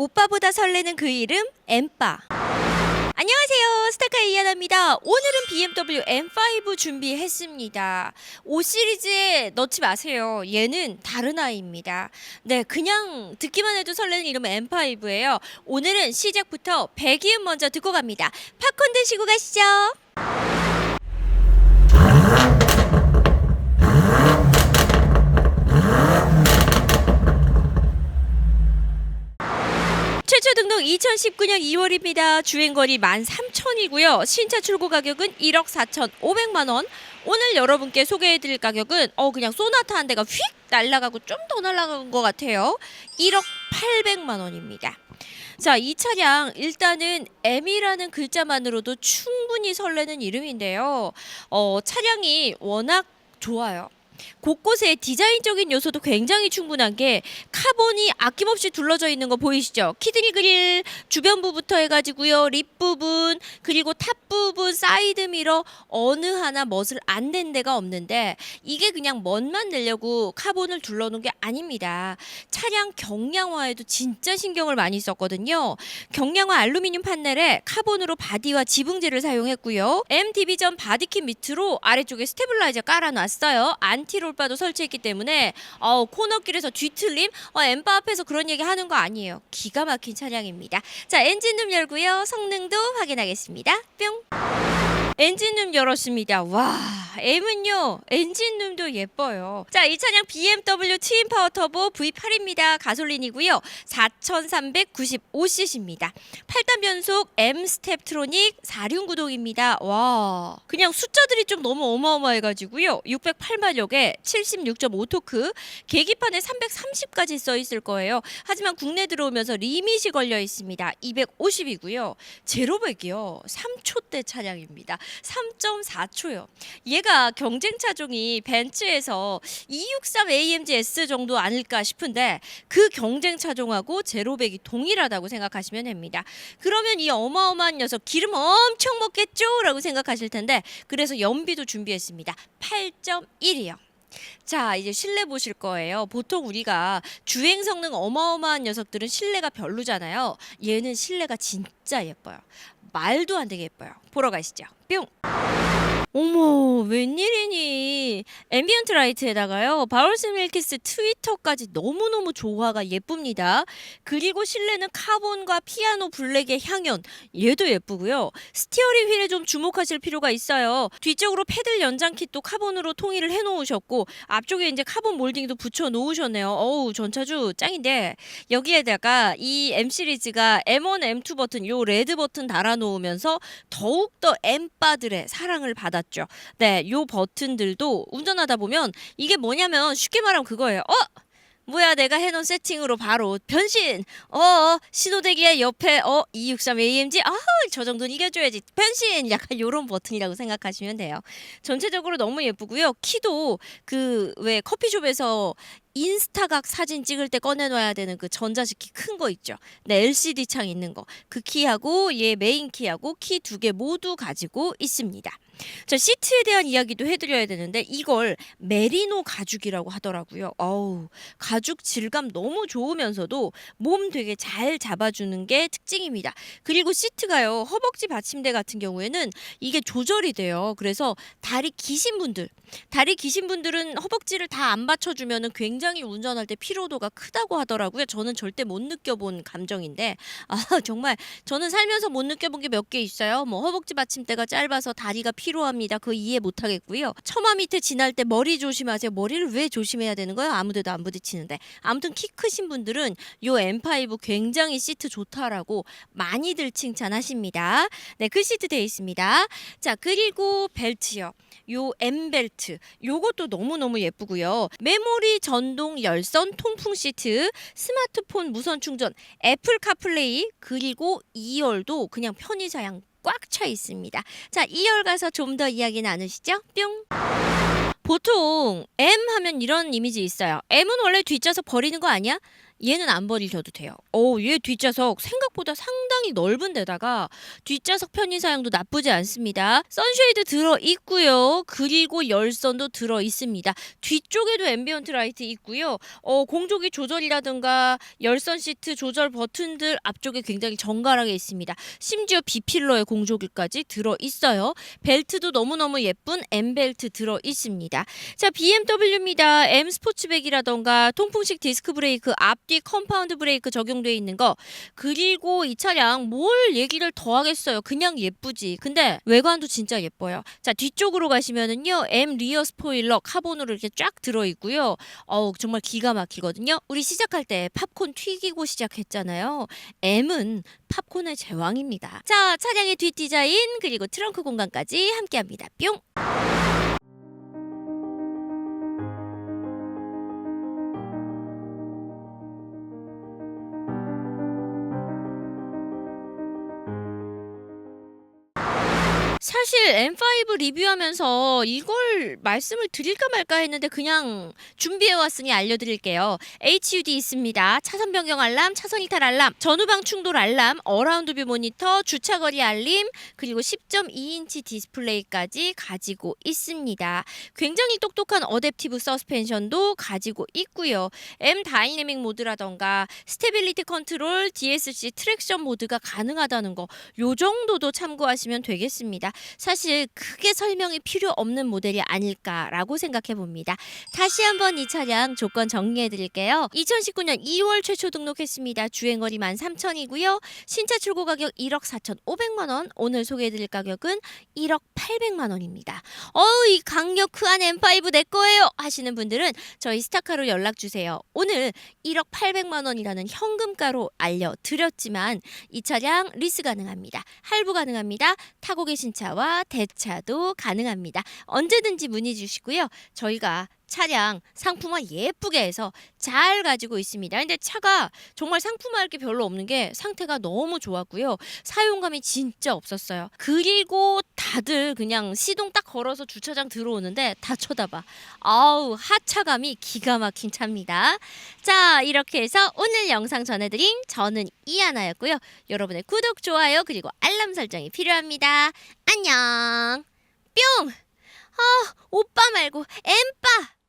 오빠보다 설레는 그 이름 엠빠. 안녕하세요. 스타카 이하나입니다. 오늘은 BMW M5 준비했습니다. 5 시리즈에 넣지 마세요. 얘는 다른 아이입니다. 네, 그냥 듣기만 해도 설레는 이름 M5예요. 오늘은 시작부터 배기음 먼저 듣고 갑니다. 팝콘 드시고 가시죠. 최초 등록 2019년 2월입니다. 주행거리 13,000이고요. 신차 출고 가격은 1억 4,500만 원. 오늘 여러분께 소개해드릴 가격은 어 그냥 소나타 한 대가 휙 날아가고 좀 더 날아간 것 같아요. 1억 800만 원입니다. 자, 이 차량 일단은 M이라는 글자만으로도 충분히 설레는 이름인데요. 어, 차량이 워낙 좋아요. 곳곳에 디자인적인 요소도 굉장히 충분한 게 카본이 아낌없이 둘러져 있는 거 보이시죠? 키드니 그릴 주변부부터 해가지고요 립 부분 그리고 탑 부분 사이드 미러 어느 하나 멋을 안 낸 데가 없는데 이게 그냥 멋만 내려고 카본을 둘러놓은 게 아닙니다. 차량 경량화에도 진짜 신경을 많이 썼거든요. 경량화 알루미늄 판넬에 카본으로 바디와 지붕재를 사용했고요. M 디비전 바디킷 밑으로 아래쪽에 스테빌라이저 깔아놨어요. 안티 롤바도 설치했기 때문에 어, 코너길에서 뒤틀림 어, 엠바 앞에서 그런 얘기 하는 거 아니에요. 기가 막힌 차량입니다. 자 엔진 룸 열고요. 성능도 확인하겠습니다. 뿅. 엔진룸 열었습니다. 와, M은요, 엔진룸도 예뻐요. 자, 이 차량 BMW 트윈 파워 터보 V8입니다. 가솔린이고요. 4,395cc입니다. 8단 변속 M 스텝 트로닉 4륜 구동입니다. 와, 그냥 숫자들이 좀 너무 어마어마해가지고요. 608마력에 76.5 토크, 계기판에 330까지 써 있을 거예요. 하지만 국내 들어오면서 리밋이 걸려 있습니다. 250이고요. 제로백이요. 3초대 차량입니다. 3.4초요. 얘가 경쟁 차종이 벤츠에서 263 AMG S 정도 아닐까 싶은데 그 경쟁 차종하고 제로백이 동일하다고 생각하시면 됩니다. 그러면 이 어마어마한 녀석 기름 엄청 먹겠죠라고 생각하실 텐데 그래서 연비도 준비했습니다. 8.1이요. 자, 이제 실내 보실 거예요. 보통 우리가 주행 성능 어마어마한 녀석들은 실내가 별로잖아요. 얘는 실내가 진짜 예뻐요. 말도 안 되게 예뻐요. 보러 가시죠. 뿅. 어머, 웬일이니? 앰비언트 라이트에다가요. 바울스 밀키스 트위터까지 너무너무 조화가 예쁩니다. 그리고 실내는 카본과 피아노 블랙의 향연. 얘도 예쁘고요. 스티어링 휠에 좀 주목하실 필요가 있어요. 뒤쪽으로 패들 연장 킷도 카본으로 통일을 해 놓으셨고 앞쪽에 이제 카본 몰딩도 붙여 놓으셨네요. 어우, 전차주 짱인데 여기에다가 이 M 시리즈가 M1, M2 버튼 요 레드 버튼 달아 놓으면서 더욱더 엠빠들의 사랑을 받 았죠. 네, 요 버튼들도 운전하다 보면 이게 뭐냐면 쉽게 말하면 그거예요. 어? 뭐야 내가 해놓은 세팅으로 바로 변신 어 신호대기의 옆에 어 263 AMG 아저 정도는 이겨줘야지 변신 약간 요런 버튼이라고 생각하시면 돼요 전체적으로 너무 예쁘고요 키도 그 왜 커피숍에서 인스타각 사진 찍을 때 꺼내놔야 되는 그 전자식 키 큰 거 있죠. 네, LCD 창 있는 거. 그 키하고 얘 메인 키하고 키 두 개 모두 가지고 있습니다. 자, 시트에 대한 이야기도 해드려야 되는데 이걸 메리노 가죽이라고 하더라고요. 어우, 가죽 질감 너무 좋으면서도 몸 되게 잘 잡아주는 게 특징입니다. 그리고 시트가요, 허벅지 받침대 같은 경우에는 이게 조절이 돼요. 그래서 다리 기신 분들, 다리 기신 분들은 허벅지를 다 안 받쳐주면 은 굉장히 굉장히 운전할 때 피로도가 크다고 하더라고요. 저는 절대 못 느껴본 감정인데 아 정말 저는 살면서 못 느껴본 게 몇 개 있어요. 뭐 허벅지 받침대가 짧아서 다리가 피로합니다. 그거 이해 못 하겠고요. 처마 밑에 지날 때 머리 조심하세요. 머리를 왜 조심해야 되는 거예요? 아무데도 안 부딪히는데. 아무튼 키 크신 분들은 요 M5 굉장히 시트 좋다라고 많이들 칭찬하십니다. 네, 그 시트 되어 있습니다. 자, 그리고 벨트요. 요 M 벨트. 요것도 너무너무 예쁘고요. 메모리 전동 열선 통풍 시트, 스마트폰 무선 충전, 애플 카플레이, 그리고 2열도 그냥 편의자양 꽉 차 있습니다. 자, 2열 가서 좀 더 이야기 나누시죠. 뿅. 보통 M 하면 이런 이미지 있어요. M은 원래 뒷좌석 버리는 거 아니야? 얘는 안 버리셔도 돼요. 오, 얘 뒷좌석 생각보다 상당히 넓은 데다가 뒷좌석 편의 사양도 나쁘지 않습니다. 선쉐이드 들어 있고요. 그리고 열선도 들어 있습니다. 뒤쪽에도 앰비언트 라이트 있고요. 어, 공조기 조절이라든가 열선 시트 조절 버튼들 앞쪽에 굉장히 정갈하게 있습니다. 심지어 비필러의 공조기까지 들어 있어요. 벨트도 너무너무 예쁜 M 벨트 들어 있습니다. 자, BMW입니다. M 스포츠백이라던가 통풍식 디스크 브레이크, 앞뒤 컴파운드 브레이크 적용돼 있는 거. 그리고 이 차량 뭘 얘기를 더 하겠어요. 그냥 예쁘지. 근데 외관도 진짜 예뻐요. 자, 뒤쪽으로 가시면은요. M 리어 스포일러 카본으로 이렇게 쫙 들어 있고요. 어우, 정말 기가 막히거든요. 우리 시작할 때 팝콘 튀기고 시작했잖아요. M은 팝콘의 제왕입니다. 자, 차량의 뒷 디자인 그리고 트렁크 공간까지 함께 합니다. 뿅. 사실 M5 리뷰하면서 이걸 말씀을 드릴까 말까 했는데 그냥 준비해 왔으니 알려드릴게요. HUD 있습니다. 차선 변경 알람, 차선 이탈 알람, 전후방 충돌 알람, 어라운드 뷰 모니터, 주차 거리 알림, 그리고 10.2인치 디스플레이까지 가지고 있습니다. 굉장히 똑똑한 어댑티브 서스펜션도 가지고 있고요. M 다이내믹 모드라던가 스테빌리티 컨트롤, DSC 트랙션 모드가 가능하다는 거, 요 정도도 참고하시면 되겠습니다. 사실 크게 설명이 필요 없는 모델이 아닐까라고 생각해 봅니다. 다시 한번 이 차량 조건 정리해 드릴게요. 2019년 2월 최초 등록했습니다. 주행거리 13,000이고요. 신차 출고 가격 1억 4,500만 원. 오늘 소개해 드릴 가격은 1억 800만 원입니다. 어우 이 강력한 M5 내 거예요 하시는 분들은 저희 스타카로 연락 주세요. 오늘 1억 800만 원이라는 현금가로 알려 드렸지만 이 차량 리스 가능합니다. 할부 가능합니다. 타고 계신 차와 대차도 가능합니다. 언제든지 문의 주시고요. 저희가 차량 상품화 예쁘게 해서 잘 가지고 있습니다. 근데 차가 정말 상품화할 게 별로 없는 게 상태가 너무 좋았고요. 사용감이 진짜 없었어요. 그리고 다들 그냥 시동 딱 걸어서 주차장 들어오는데 다 쳐다봐. 아우 하차감이 기가 막힌 차입니다. 자 이렇게 해서 오늘 영상 전해드린 저는 이하나였고요. 여러분의 구독, 좋아요 그리고 알람 설정이 필요합니다. 안녕. 뿅. 아 오빠 말고 엠빠.